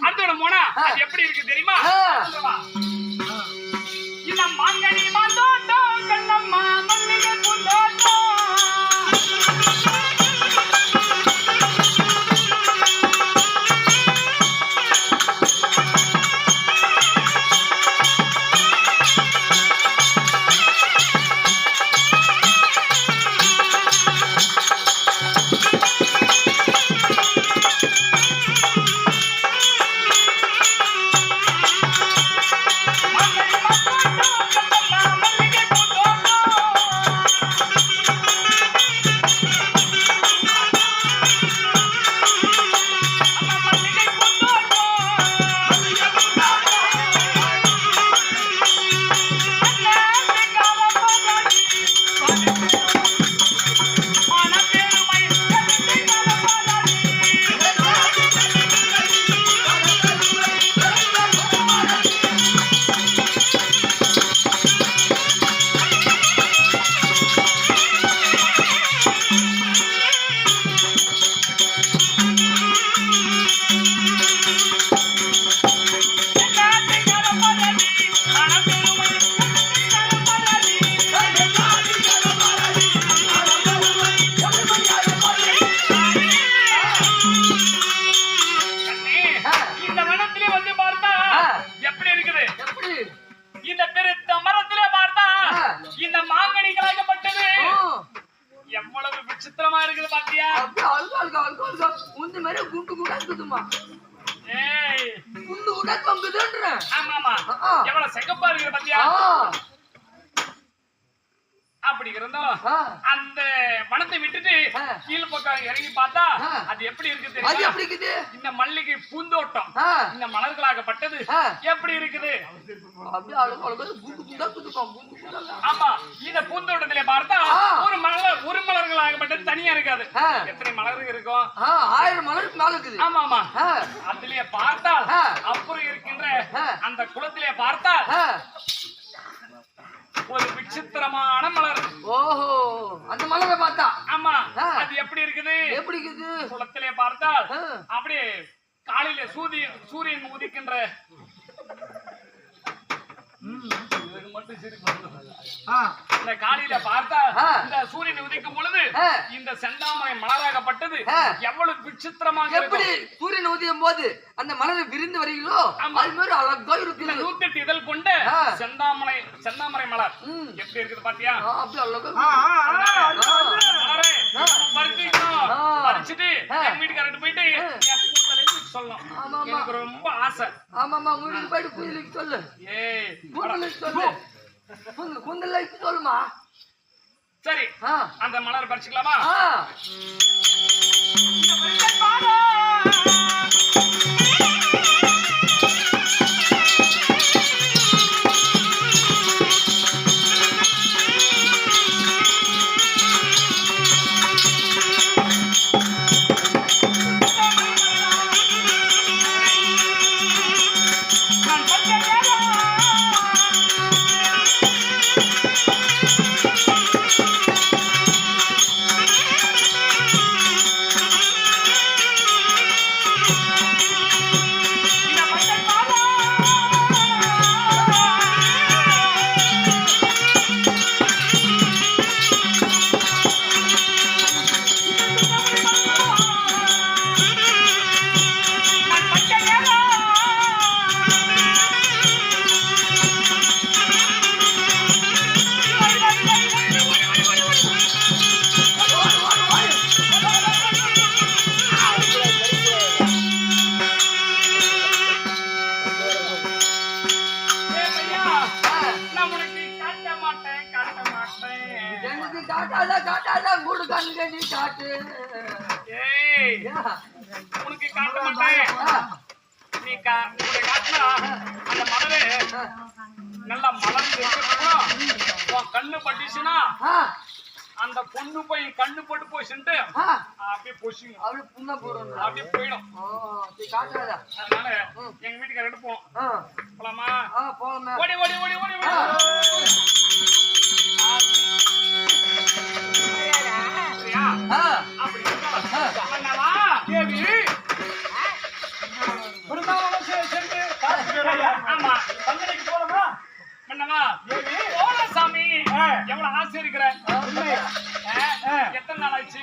அடுத்த போனா. அது எப்படி இருக்கு தெரியுமா. இந்த மாங்கனி இருக்குதுமா ஏய். குண்டு குண்டா தொங்குதுன்றேன் ஆமா ஆமா. எவ்வளவு செகப்பா இருக்குது பாத்தியா? அப்படி இருந்தோம். அந்த வனத்தை விட்டுட்டு. கீழ் பக்கம் இறங்கி பார்த்தா. அது எப்படி அது இருக்குது இந்த மல்லிகை பூந்தோட்டம் இந்த மலர்களாகப்பட்டது. எப்படி இருக்குது ஆமா இந்த பூந்தோட்டத்திலே பார்த்தா. ஒரு மலர் ஒரு மலர்களாகப்பட்டது தனியா இருக்காது. எத்தனை மலர்கள் இருக்கும் ஆயிரம் மலருக்கு மேல இருக்குது ஆமா ஆமா ஆ, அதிலே பார்த்தால். அப்புறம் இருக்கின்ற. அந்த குளத்திலே பார்த்தால். ஒரு விசித்திரமான மலரை பார்த்தா. ஆமா. அது எப்படி இருக்குது? எப்படி இருக்குது? குளத்திலே பார்த்தால் ஆ. அப்படியே காலையில சூரியன் சூரியன் உதிக்கின்ற இந்த காலையில பார்த்தா. இந்த சூரியன் உதிக்கும் பொழுது. இந்த செந்தாமரை மலராகப்பட்டது. எவ்வளவு விசித்திரமாக எப்படி சூரியன் உதயம் போது அந்த மலரை விரிந்து ஆமா. அது மாதிரி அழகா இந்த இருக்குது நூத்தெட்டு இதழ் கொண்ட. செந்தாமரை செந்தாமரை மலர். எப்படி இருக்குது பாத்தியா. ஆ. பறிச்சுட்டு. எங்க வீட்டுக்காரர்கிட்ட போயிட்டு. என் சொல்லணும் ஆமா, ஆமா. ரொம்ப ஆசை ஆமாமா உங்களுக்கு போயிட்டு குயிலுக்கு சொல்லு குந்தலுக்கு சொல்லு குந்தல் குந்தலுக்கு சொல்லுமா சரி அந்த மலர் பறிச்சுக்கலாமா? நீ காட்டு? உனக்கு காட்ட மாட்டேன். நீ காட்டினா அந்த மலரு நல்லா மலர்ந்து உன் கண்ணு பட்டுச்சுன்னா அந்த பொண்ணு போய் கண்ணு போட்டு ஆ. அப்படியே பொசுங்க. அப்படி புண்ண போறோம் அப்படியே போயிடும். காட்டாத அதனால எங்க வீட்டுக்காரர் போவோம் ஆ. போலாமா? போலாமே ஓடி ஓடி ஓடி ஓடி ஓடி. அப்படி பண்ணவா ஆமா பந்தனைக்கு போறோமா சாமி எவ்வளவு ஆசை இருக்கிற எத்தனை நாள் ஆயிடுச்சு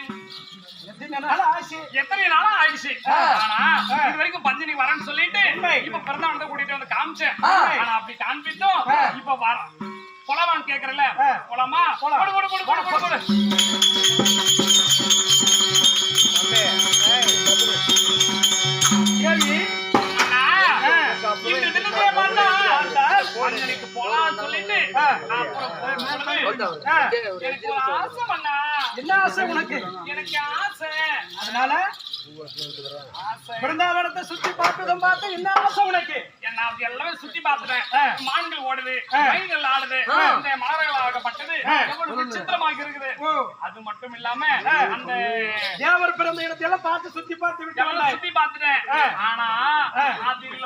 எத்தனை நாள் ஆயிடுச்சு எத்தனை நாள் ஆயிடுச்சு ஆனா இது வரைக்கும் பஞ்சனி வரேன்னு சொல்லிட்டு இப்ப பிறந்தவனத்தை கூட்டிட்டு வந்து காமிச்சேன் ஆனா அப்படி காண்பித்தோம் இப்ப வரோம் கொலவான்னு கேக்குறல கொலமா கொடு கொடு கொடு கொடு கொடு என்ன ஆசை உனக்கு. எனக்கு ஆசை. அதனால பிருந்தாவனத்தை சுத்தி பார்த்ததும் பார்த்து என்ன ஆசை உனக்கு என்ன அப்படி எல்லாமே சுத்தி பார்த்துட்டேன். மான்கள் ஓடுது. மயில்கள் ஆடுது. இந்த மலர்கள் ஆகப்பட்டது. எவ்வளவு விசித்திரமாக இருக்குது அது மட்டும் இல்லாம. அந்த தேவர் பிறந்த இடத்தையெல்லாம் பார்த்து சுத்தி பார்த்து விட்டு. சுத்தி பார்த்துட்டேன். ஆனா. அதுல.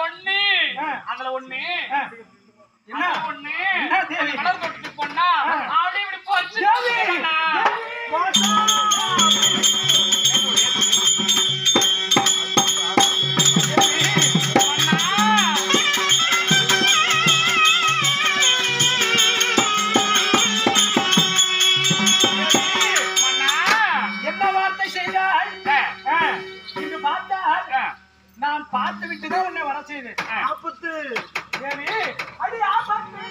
ஒண்ணு. அதுல ஒண்ணு என்ன ஒண்ணு மலர் தொட்டுக்கு பொண்ணா. அப்படி இப்படி போச்சு நான் பார்த்து விட்டுதான் உன்னை வர செய்தேன். ஆபத்து. தேவி அடி ஆபத்து.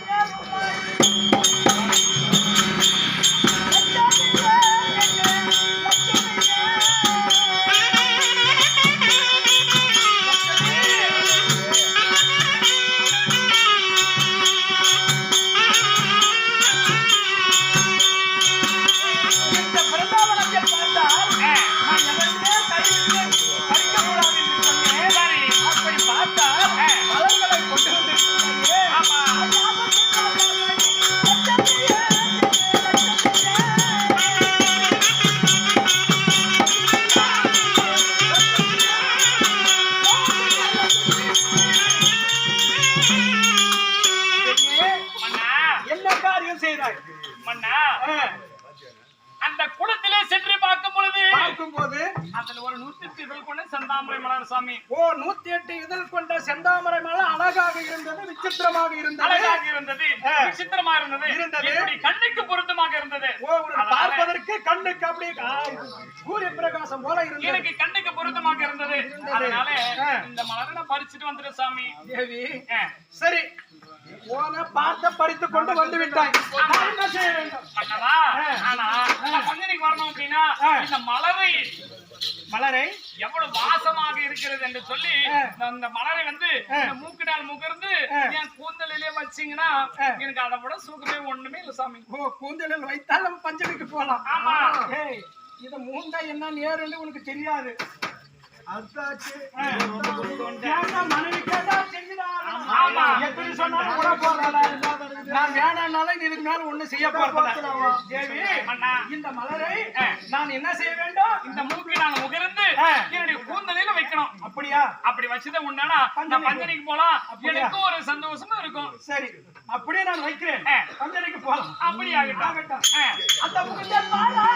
காரியம் செய்தாய் மன்னா அந்த குளத்திலே சென்று பார்க்கும் பொழுது பார்க்கும்போது அதுல ஒரு நூத்தி இதழ் கொண்ட செந்தாமரை மலர் சாமி ஓ நூத்தி எட்டு இதழ் கொண்ட செந்தாமரை மலர் அழகாக இருந்தது விசித்திரமாக இருந்தது அழகாக இருந்தது. விசித்திரமா இருந்தது இருந்தது. கண்ணுக்கு பொருத்தமாக இருந்தது ஓ ஒரு பார்ப்பதற்கு கண்ணுக்கு அப்படியே ஆ, சூரிய பிரகாசம் போல இருந்தது எனக்கு கண்ணுக்கு பொருத்தமாக இருந்தது. அதனால. இந்த மலரை நான் பறிச்சுட்டு வந்துட்டேன் சாமி. சரி போன பார்த்த பறித்து கொண்டு வந்து விட்டாய் நான் என்ன செய்ய வேண்டும் பண்ணவா ஆ. ஆனா நான் பஞ்சனைக்கு வரணும் அப்படின்னா. இந்த மலரை மலரை எவ்வளவு வாசமாக இருக்கிறது என்று சொல்லி இந்த மலரை வந்து மூக்கினால் முகர்ந்து. என் கூந்தலிலே வச்சீங்கன்னா. எனக்கு அதை விட சுகமே ஒண்ணுமே இல்ல சாமி ஓ கூந்தலில் வைத்தால் நம்ம பஞ்சமிக்கு போலாம் ஆமா. இது மூண்டா என்ன நேருன்னு உனக்கு தெரியாது எப்படி சொன்னாலும் கூட நான் இதுக்கு மேல ஒண்ணு செய்ய போறதில்ல. தேவி அண்ணா. இந்த மலரை ஆ. நான் என்ன செய்ய வேண்டும்? இந்த மூக்கினால் முகர்ந்து ஆ. என்னுடைய கூந்தலில வைக்கணும். அப்படியா? அப்படி வச்சுதான் உண்டானா நான் பஞ்சனைக்கு போலாம் அப்படியா? எனக்கும் ஒரு சந்தோஷமா இருக்கும். சரி. அப்படியே நான் வைக்கிறேன். பஞ்சனைக்கு போலாம் அப்படி ஆகட்டும். ஆகட்டும். ஆ. அந்த முகத்தில் பாலா